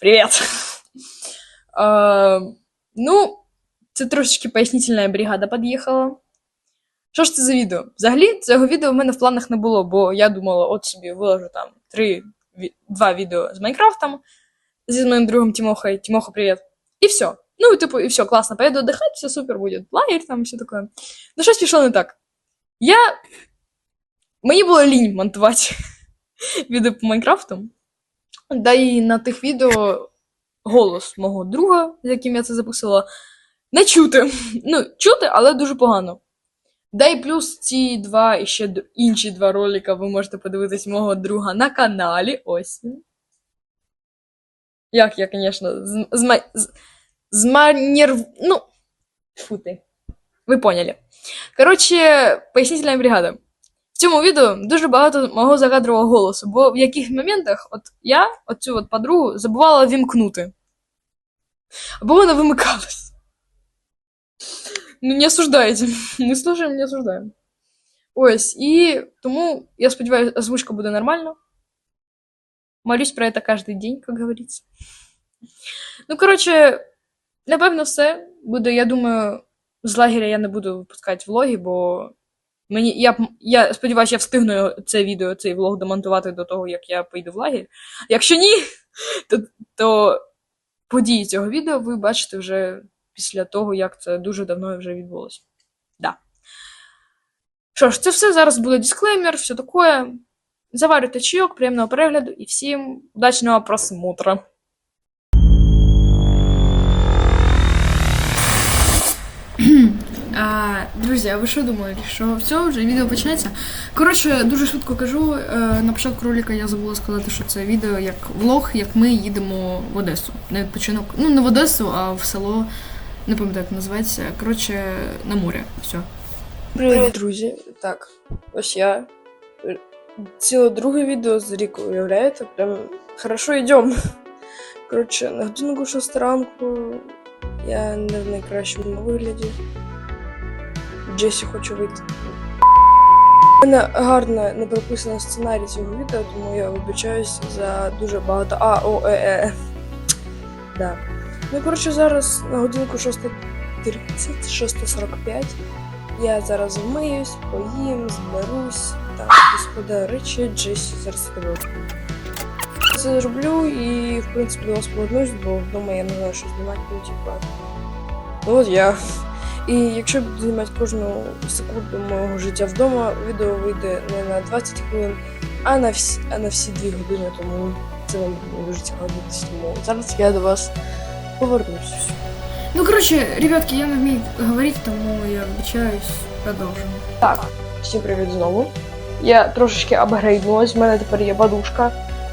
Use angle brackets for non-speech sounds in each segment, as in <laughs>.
Привіт! Е, <laughs> ну, це трошечки пояснительна бригада під'їхала. Що ж це за відео? Взагалі, цього відео в мене в планах не було, бо я думала, от собі виложу там три, два відео з Майнкрафтом зі моїм другом Тимохой. Тимоха, привіт. І все. Ну, типу, і все, класно, поеду отдыхать, все супер будет. Лагерь там, все таке. Ну, щось пішло не так. Я. Мені було лінь монтувати <laughs> відео по Майнкрафту. Да і на тих відео голос мого друга, з яким я це записувала, не чути. <laughs> Ну, чути, але дуже погано. Да і плюс ці два і ще інші два ролика ви можете подивитись мого друга на каналі. Ось. Як я, звісно, з, зманір... Ну, фу ти. Ви поняли. Коротше, пояснительна бригада. Цьому відео дуже багато мого закадрового голосу, бо в яких моментах от я оцю от подругу забувала вімкнути. Або вона вимикалась. Ну, не осуждайте. <laughs> Ми слушаємо, не осуждаємо. Ось, і тому я сподіваюся, озвучка буде нормально. Молюсь про это каждый день, как говорится. Ну, коротше, напевно, все буде. Я думаю, з лагеря я не буду випускати влоги, бо мені я, я сподіваюся, я встигну це відео, цей влог демонтувати до того, як я поїду в лагерь. Якщо ні, то, то події цього відео ви бачите вже після того, як це дуже давно вже відбулося. Да. Що ж, це все. Зараз буде дисклеймер, все таке. Заварюйте чайок, приємного перегляду і всім удачного просмотра. А, друзі, а ви що думали, що все, вже відео почнеться? Коротше, дуже швидко кажу. е, На початку ролика я забула сказати, що це відео як влог, як ми їдемо в Одесу. На відпочинок. Ну, не в Одесу, а в село. Не пам'ятаю, як називається. Коротше, на море. Все. Привіт, друзі. Так, ось я. Ціле друге відео з Ріко, уявляєте? Прям хорошо йдемо. Коротше, на годинку 6 ранку я не в найкращому вигляді. Джесі хочу вийти. У мене гарно не прописаний сценарій цього відео, тому я вибачаюсь за дуже багато. А, о, е, е. Да. Ну, коротше, зараз на годинку 6.30, 6.45. Я зараз вмиюсь, поїм, зберусь, так, господа речі, Джесі зараз тебе. Це зроблю і, в принципі, до вас повернусь, бо вдома я не знаю, що знімати, ну, типа. Ну от я. І якщо буду знімати кожну секунду мого життя вдома, відео вийде не на 20 хвилин, а на всі, а на всі 2 години, тому це вам дуже цікаво дивитися. Тому зараз я до вас повернусь. Ну, коротше, ребятки, я не вмію говорити, тому я вибачаюсь, продовжуємо. Так, всім привіт знову. Я трошечки апгрейднулась, в мене тепер є подушка.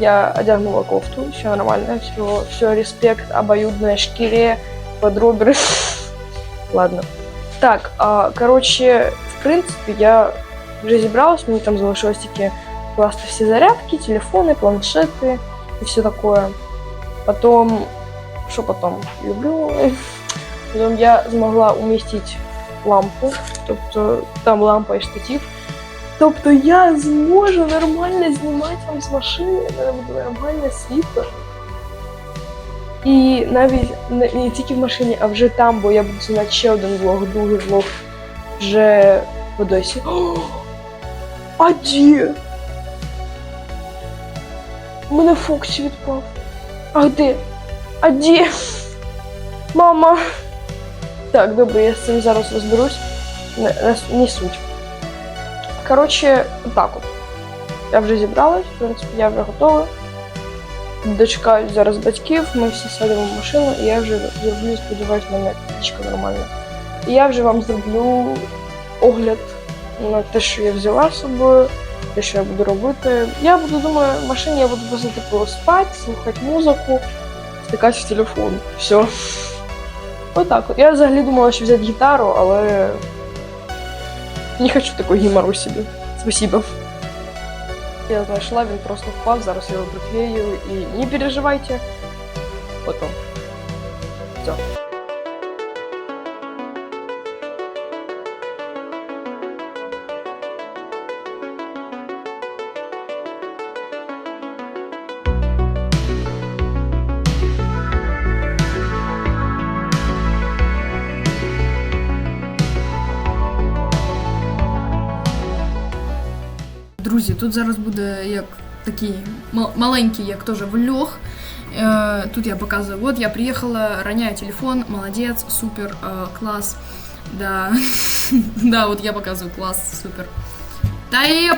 Я одягнула кофту, все нормально, все, все респект, обоюдная шкіре, подробер. Ладно. Так, а, коротше, в принципі, я вже зібралась, мені там залишилось тільки класти всі зарядки, телефони, планшети і все таке. Потом, що потом? Люблю. Потім я змогла умістити лампу, тобто там лампа і штатив. Тобто я зможу нормально знімати вам з машини, в мене буде нормальне світло. І навіть не, тільки в машині, а вже там, бо я буду знімати ще один влог, другий влог вже в Одесі. О, А де? У мене Фоксі відпав. А де? А де? Мама. Так, добре, я з цим зараз розберусь. Не, не, не суть. Коротше, так от. Я вже зібралась, в принципі, я вже готова. Дочекаюсь зараз батьків, ми всі сядемо в машину, і я вже зроблю, сподіваюсь, в мене птічка нормальна. І я вже вам зроблю огляд на те, що я взяла з собою, те, що я буду робити. Я буду, думаю, в машині я буду просто типу спати, слухати музику, втикати в телефон. Все. Отак от. Я взагалі думала, що взяти гітару, але не хочу такой геморрой себе. Спасибо. Я знайшла, він просто впав, зараз я його приклею і не переживайте. Потом. Все. тут зараз буде як такий мал- маленький, як теж влог. Е, Тут я показую, вот я приехала, роняю телефон, молодец, супер, э, класс. Да, <laughs> да, от я показую клас, супер. Та і...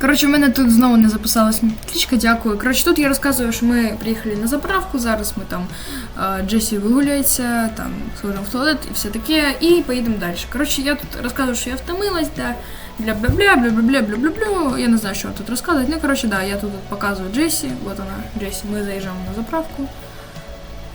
Коротше, в мене тут знову не записалась кличка, дякую. Коротше, тут я розказую, що ми приїхали на заправку, зараз ми там е, Джесі вигуляється, там сходимо в туалет і все таке, і поїдемо далі. Коротше, я тут розказую, що я втомилась, да, бля-бля-бля, бля-бля-бля, бля-бля-бля. Я не знаю, що тут розказувати. Ну, коротше, да, я тут показую Джесі, от вона, Джесі, ми заїжджаємо на заправку.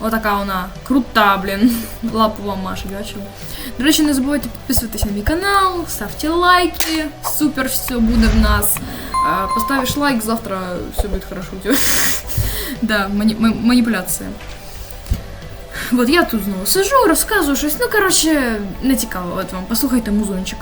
Отака вона крута, блін. <laughs> Лапу вам Маша, бачила. До речі, не забувайте підписуватись на мій канал, ставте лайки. Супер все буде в нас. А, Поставишь лайк, завтра все будет хорошо у тебя. <laughs> Да, мани- ма- маніпуляція. Вот я тут знову сижу, розказую щось. Ну, коротше, не цікаво. От вам, послухайте музончик.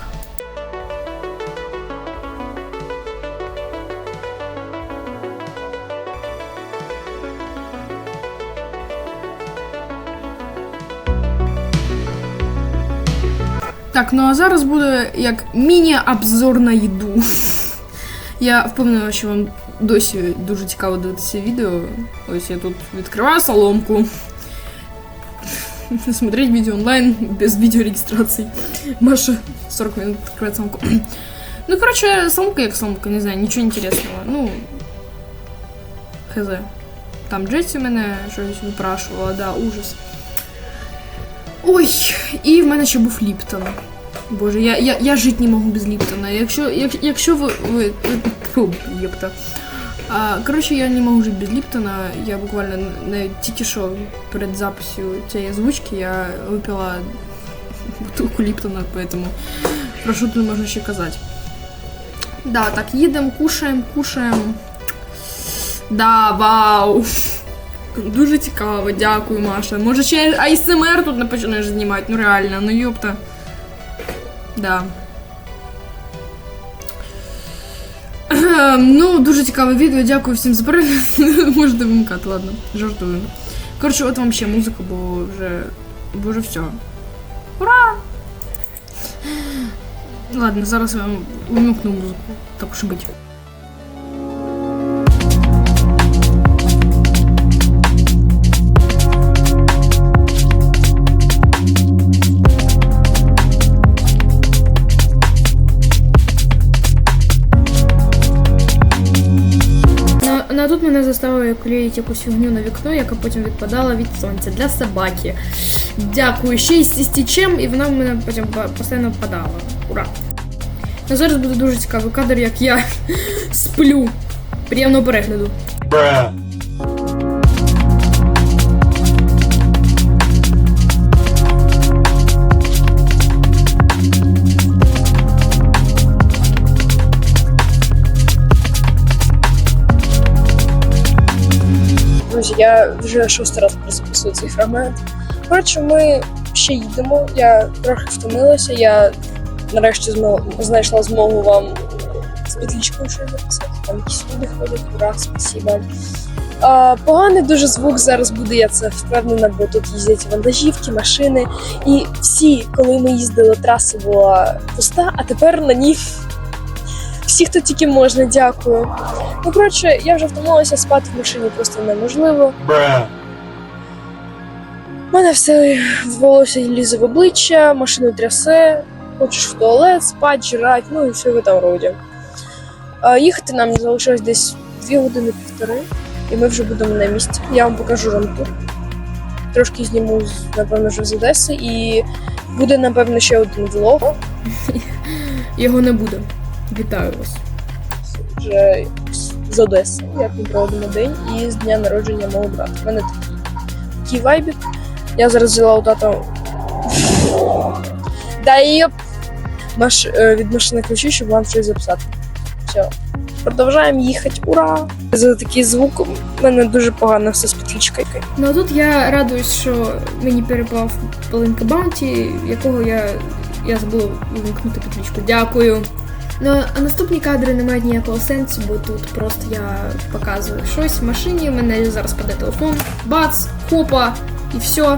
Так, ну а зараз буде як міні-обзор на їду. Я впевнена, що вам досі дуже цікаво дивитися відео. Ось я тут відкриваю соломку. Смотреть видео онлайн без видеорегистрации. Маша 40 минут открывает соломку. Ну, короче, соломка як соломка, не знаю, нічого інтересного. Ну, хз. Там Джесі мене щось випрашувала, да, ужас. Ой, і в мене ще був Ліптон. Боже, я, я, я жити не можу без Ліптона. Якщо, як, якщо ви. ви єпта. Коротше, я не можу жити без Ліптона. Я буквально не тільки що перед записью цієї озвучки я випила бутилку Ліптона, поэтому про що тут можна ще казати. Да, так, їдемо, кушаємо, кушаємо. Да, вау! Дуже цікаво, дякую, Маша. Може ще АСМР тут не почнеш знімати, ну реально, ну йопта. Да. Ем, Ну, дуже цікаве відео, дякую всім за перегляд. <laughs> Можете вимикати, ладно, жартую. Коротше, от вам ще музика, бо вже. Бо вже все. Ура! Ладно, зараз я вам вмикну музику. Так уж і бить. Мене заставили клеїти якусь фігню на вікно, яка потім відпадала від сонця для собаки. Дякую. Ще й зі стічем, і вона в мене потім постійно впадала. Ура! Ну, зараз буде дуже цікавий кадр, як я <laughs> сплю. Приємного перегляду. Друзі, я вже шостий раз перезаписую цей фрагмент. Коротше, ми ще їдемо. Я трохи втомилася. Я нарешті змо- знайшла змогу вам з петлічкою щось записати. Там якісь люди ходять. Ура, спасибо. А, поганий дуже звук зараз буде, я це впевнена, бо тут їздять вантажівки, машини. І всі, коли ми їздили, траса була пуста, а тепер на ній всі, хто тільки можна, дякую. Ну, коротше, я вже втомилася спати в машині просто неможливо. У мене все волосся лізе в обличчя, машину трясе, хочеш в туалет, спать, жрать, ну і все в этом роді. А, їхати нам залишилось десь дві години півтори, і ми вже будемо на місці. Я вам покажу рамтур. Трошки зніму, напевно, вже з Одеси, і буде, напевно, ще один влог. Його не буде. Вітаю вас. вже з Одеси, як ми проводимо день, і з дня народження мого брата. У мене такий, такий вайбік. Я зараз взяла у тата. Да йоп! Маш... е, від машини ключі, щоб вам щось записати. Все. Продовжаємо їхати. Ура! За такий звук у мене дуже погано все з підключкою. Ну а тут я радуюсь, що мені перепав полинка Баунті, якого я, я забула вимкнути підключку. Дякую. Ну, а наступні кадри не мають ніякого сенсу, бо тут просто я показую щось в машині, в мене зараз паде телефон, бац, хопа, і все.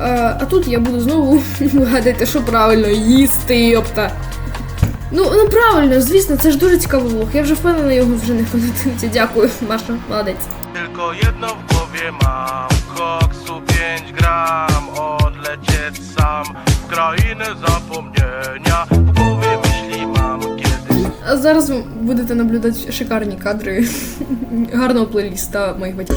А, тут я буду знову <laughs> гадати, що правильно їсти, йопта. Ну, ну правильно, звісно, це ж дуже цікавий влог. Я вже впевнена, його вже не дивиться. Дякую, Маша, молодець. Tylko jedno w głowie mam Koksu 5 gram Odlecieć sam W krainę zapomnienia А зараз ви будете наблюдати шикарні кадри гарного плейліста моїх батьків.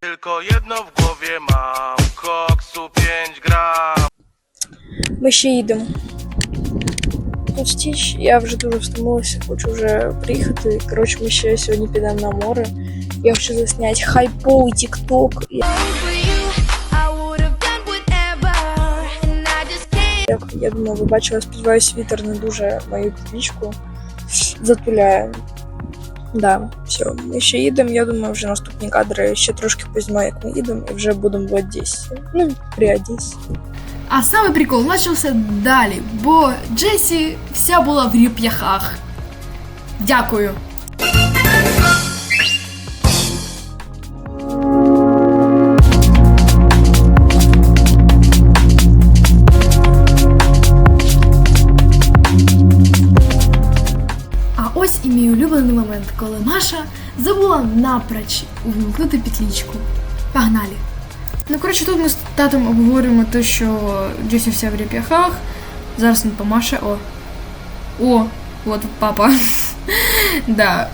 Tylko jedno w głowie mam Koksu 5 gram Ми ще їдемо. Почти ж- я вже дуже втомилася, хочу вже приїхати. Коротше, ми ще сьогодні підемо на море. Я хочу засняти хайповий тік-ток. Я думаю, ви бачили, сподіваюсь, вітер не дуже мою пічку затуляє. Да, все, ми ще їдемо. Я думаю, вже наступні кадри ще трошки познімаю, як ми їдемо, і вже будемо в Одесі. Ну, при Одесі. А саме прикол почався далі, бо Джесі вся була в ріп'яхах. Дякую. Улюблений момент, коли Маша забула напроч увімкнути петлічку. Погнали! Ну, коротше, тут ми з татом обговорюємо те, що Джесі вся в реп'яхах. Зараз він помаше. О. О, от папа. <laughs> да.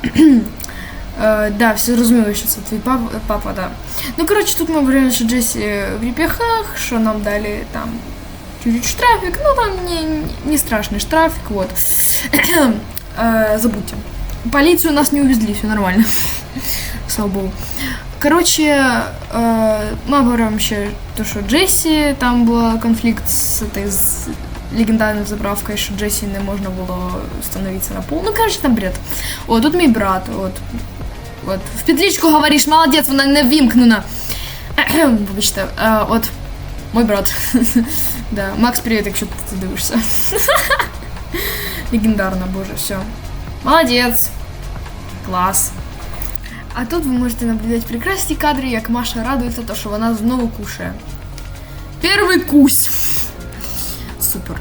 Е, да, всі зрозуміли, що це твій папа, папа, да. Ну, коротше, тут ми говоримо, що Джесі в реп'яхах, що нам дали там чуть-чуть штрафик. Ну, там не, не страшный штрафик, вот. <clears throat> Е, забудьте. Полицию нас не увезли, все нормально. <laughs> Слава богу. Короче, э, мы говорим ще то, що Джесі там був конфлікт з, этой, з легендарною заправкою, що Джесі не можна було становитися на пол. Ну, короче, там бред. О, тут мій брат, от. От. В петличку говориш, молодець, вона не вімкнена. <clears throat> Вибачте, е, от, мой брат. <laughs> да. Макс, привіт, якщо ти це дивишся. <laughs> Легендарно, боже, все. Молодець. Клас. А тут ви можете наблюдати прекрасні кадри, як Маша радується, то, що вона знову кушає. Перший кусь. Супер.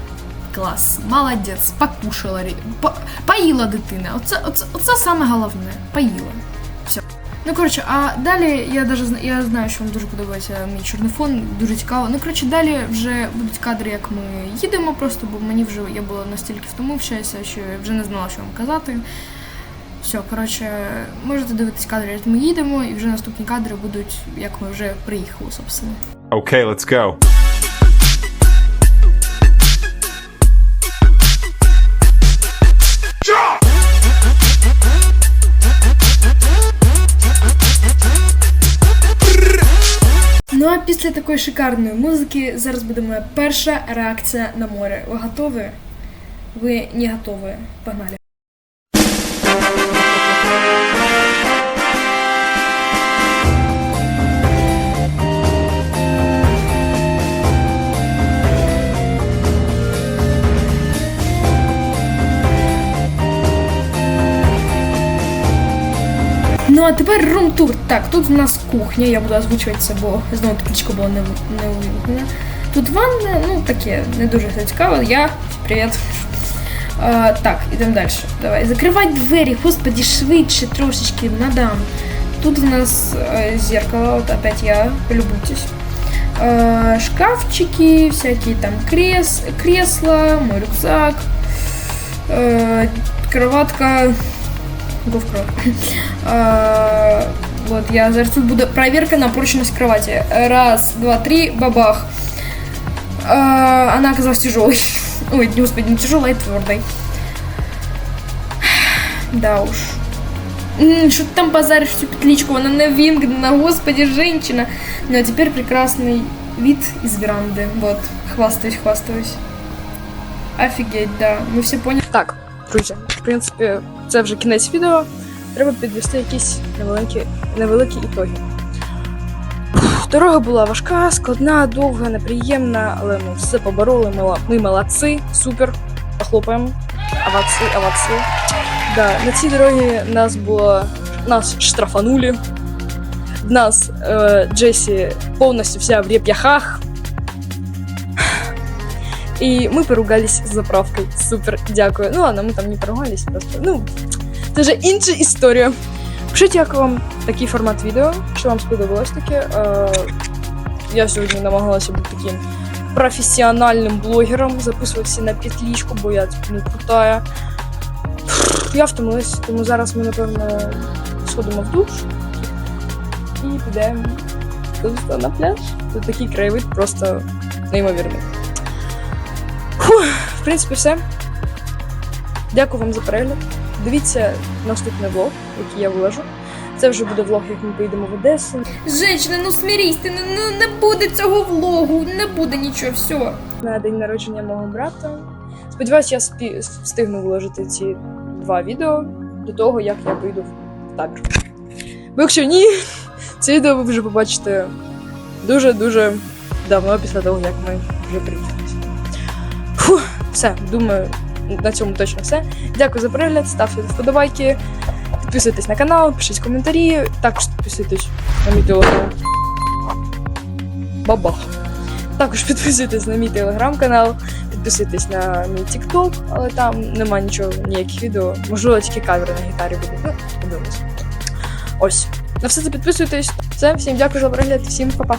Клас. Молодець. Покушала. рі- По... Поїла дитина. Оце, оце, оце саме головне. Поїла. Все. Ну, коротше, а далі я даже я знаю, що вам дуже подобається мій чорний фон, дуже цікаво. Ну, коротше, далі вже будуть кадри, як ми їдемо просто, бо мені вже я була настільки втомившася, що я вже не знала, що вам казати. Все, коротше, можете дивитись кадри, як ми їдемо, і вже наступні кадри будуть, як ми вже приїхали, собственно. Okay, let's go. Після такої шикарної музики зараз буде моя перша реакція на море. Ви готові? Ви не готові. Погнали. Ну а тепер рум-тур. Так, тут в нас кухня, я буду озвучувати це, бо знову табличка була не, не увімкнена. Тут ванна, ну таке, не дуже все цікаво. Я. Привіт. А, так, ідемо далі. Давай. Закривай двері, господі, швидше трошечки, мадам. Тут у нас э, зеркало, вот опять я, полюбуйтесь. Э, шкафчики, всякие там крес, кресла, мой рюкзак, э, Говкро. <laughs> А, Вот, я зараз тут буде проверка на прочность кровати. Раз, два, три, бабах. А, Она оказалась тяжелой. <laughs> Ой, господи, не тяжелой, а твердой. <sighs> Да уж. Что ты там базаришь всю петличку? Она на вингдена, господи, женщина. Ну а теперь прекрасный вид из веранды. Вот, хвастаюсь, хвастаюсь. Офигеть, да. Мы все поняли. Так, друзі, в принципі, це вже кінець відео. Треба підвести якісь невеликі, невеликі ітоги. Дорога була важка, складна, довга, неприємна, але ми все побороли. Ми, молодці, супер. Похлопаємо. Аваці, аваці. Да, на цій дорогі нас було. Нас штрафанули. Нас е, Джесі повністю вся в реп'яхах. И мы поругались с заправкой. Супер, дякую. Ну ладно, ми там не поругались, просто. Ну, це вже інша історія. Пишіть, як вам такий формат відео, що вам сподобалось таке. Е, я сьогодні намагалася бути таким професіональним блогером, записуватися на петлічку, бо я не крутая. Я втомилась, тому зараз ми, напевно, сходимо в душ і підемо на пляж. Тут такий краєвид просто неймовірний. Фух, в принципі, все. Дякую вам за перегляд. Дивіться наступний влог, який я виложу. Це вже буде влог, як ми поїдемо в Одесу. Женщина, ну смирись, ти не, не, не буде цього влогу, не буде нічого, все. на день народження мого брата. Сподіваюсь, я спі- встигну виложити ці два відео до того, як я поїду в табір. Бо якщо ні, це відео ви вже побачите дуже-дуже давно після того, як ми вже приїхалися. Все, думаю, на цьому точно все. Дякую за перегляд, ставте вподобайки, підписуйтесь на канал, пишіть коментарі, також підписуйтесь на мій телеграм. Бабах! Також підписуйтесь на мій телеграм-канал, підписуйтесь на мій TikTok, але там нема нічого, ніяких відео. Можливо, тільки кавери на гітарі будуть. Ну, подивимось. Ось. На все це підписуйтесь. Все, всім дякую за перегляд, всім па-па.